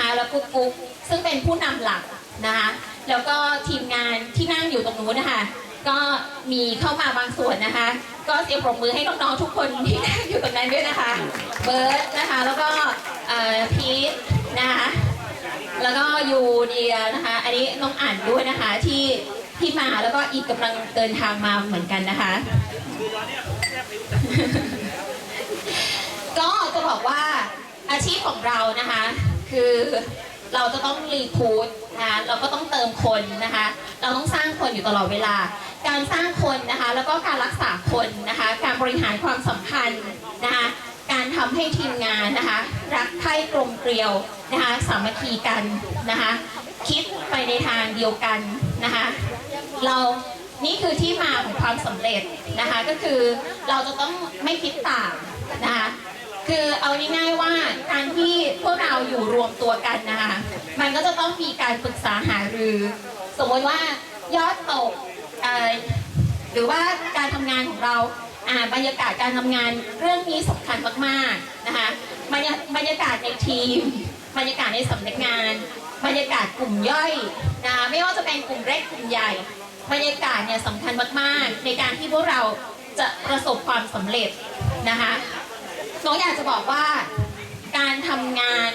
นะคะแล้วกุ๊กกุ๊กซึ่งเป็นผู้นำหลักนะคะแล้วก็ทีมงานที่นั่งอยู่ตรงนู้นนะคะก็มีเข้ามาบางส่วนนะคะ ก็เสียงปรบมือให้น้องๆทุกคนที่นั่งอยู่ตรงนั้นด้วยนะคะ เบิร์ดนะคะแล้วก็พีทนะคะแล้วก็ยูเดียนะคะ อันนี้น้องอ่านด้วยนะคะที่ที่มาแล้วก็อีกกำลังเดินทางมาเหมือนกันนะคะ ก็จะบอกว่าอาชีพของเรานะคะ คือเราจะต้องรีคูดนะคะเราก็ต้องเติมคนนะคะ เราต้องสร้างคนอยู่ตลอดเวลา การสร้างคนนะคะ แล้วก็การรักษาคนนะคะ การบริหารความสัมพันธ์นะคะ การทำให้ทีมงานนะคะ รักใคร่กลมเกลียวนะคะ สามัคคีกันนะคะ คิดไปในทางเดียวกันนะคะ เรานี่คือที่มาของความสำเร็จนะคะ ก็คือเราจะต้องไม่คิดต่างนะคะ คือเอาง่ายๆว่าการที่พวกเราอยู่รวมตัวกันนะคะมันก็จะต้องมีการปรึกษาหารือ สมมติว่ายอดตกหรือว่าการทำงานของเราบรรยากาศการทำงานเรื่องนี้สำคัญมากๆนะคะบรรยาบรรยากาศในทีม บรรยากาศในสำนักงาน บรรยากาศกลุ่มย่อยนะไม่ว่าจะเป็นกลุ่มเล็กกลุ่มใหญ่ บรรยากาศเนี่ยสำคัญมากๆ ในการที่พวกเราจะประสบความสำเร็จนะคะ น้องอยากจะบอกว่าการทำงาน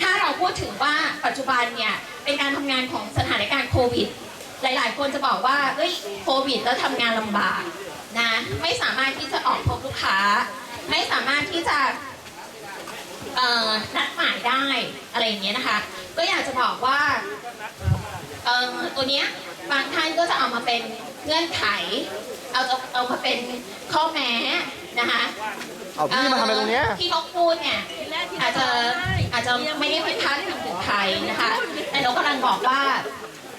ถ้าเราพูดถึงว่าปัจจุบันเนี่ยเป็นการทำงานของสถานการณ์โควิด หลาย ๆ คนจะบอกว่าเฮ้ยโควิด แล้วทำงานลำบากนะไม่สามารถที่จะออกพบลูกค้า ไม่สามารถที่จะเอ่อนัดหมายได้อะไรอย่างเงี้ยนะคะ ก็อยากจะบอกว่า เอ่อตัวเนี้ยบางท่านก็จะเอามาเป็นเงื่อนไข เอาเอามาเป็นข้อแม้นะคะ เอาพี่มาทำอะไรตรงเนี้ย ที่นกพูดเนี่ยอาจจะอาจจะไม่ได้เป็นท่านถึงใครนะคะ แต่นกกำลังบอกว่า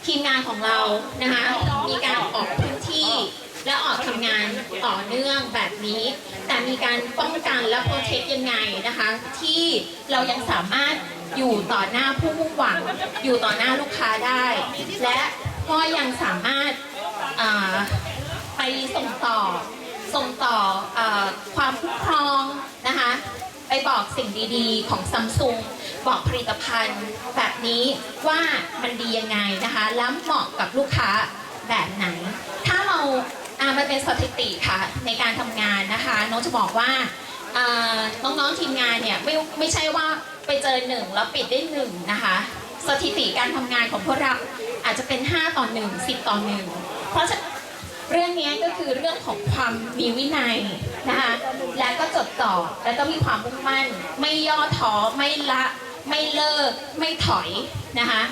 ทีมงานของเรานะคะมีการออกพื้นที่และออกทำงานต่อเนื่องแบบนี้ แต่มีการป้องกันและโปรเทคยังไงนะคะ ที่เรายังสามารถอยู่ต่อหน้าผู้มุ่งหวัง อยู่ต่อหน้าลูกค้าได้ และก็ยังสามารถอ่าไปส่งต่อ ส่งต่ออความคุ้มครองนะคะไปบอกสิ่งดีๆ ของซัมซุงบอกผลิตภัณฑ์แบบนี้ว่ามันดียังไงนะคะ แล้วเหมาะกับลูกค้าแบบไหน ถ้าเราอามันเป็นสถิติค่ะในการทำงานนะคะ น้องจะบอกว่าน้องๆทีมงานเนี่ยไม่ไม่ใช่ว่าไปเจอหนึ่งแล้วปิดได้หนึ่งนะคะ สถิติการทำงานของพวกเราอาจจะเป็น 5 ต่อ 1 10 ต่อ 1 เพราะฉะ เรื่องนี้ก็คือเรื่องของความมีวินัยนะคะและก็จดจ่อและก็มีความมุ่งมั่น ไม่ย่อท้อไม่ละไม่เลิก ไม่ถอยนะคะ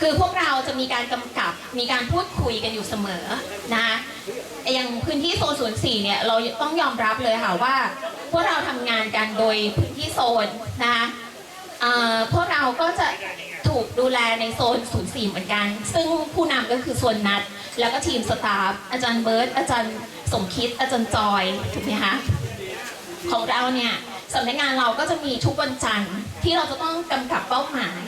คือพวกเราจะมีการกำกับมีการพูดคุยกันอยู่เสมอนะคะอย่างพื้นที่โซนศูนย์สี่เนี่ยเราต้องยอมรับเลยค่ะว่า พวกเราทำงานกันโดยพื้นที่โซนนะคะพวกเราก็จะ กดูแลในโซน04เหมือนกัน ซึ่งผู้นำก็คือส่วนนัด แล้วก็ทีมสตาฟอาจารย์เบิร์ตอาจารย์สมคิด อาจารย์จอยถูกไหมคะของเราเนี่ยสำนักงานเราก็จะมีทุกวันจันทร์ที่เราจะต้องกำกับเป้าหมาย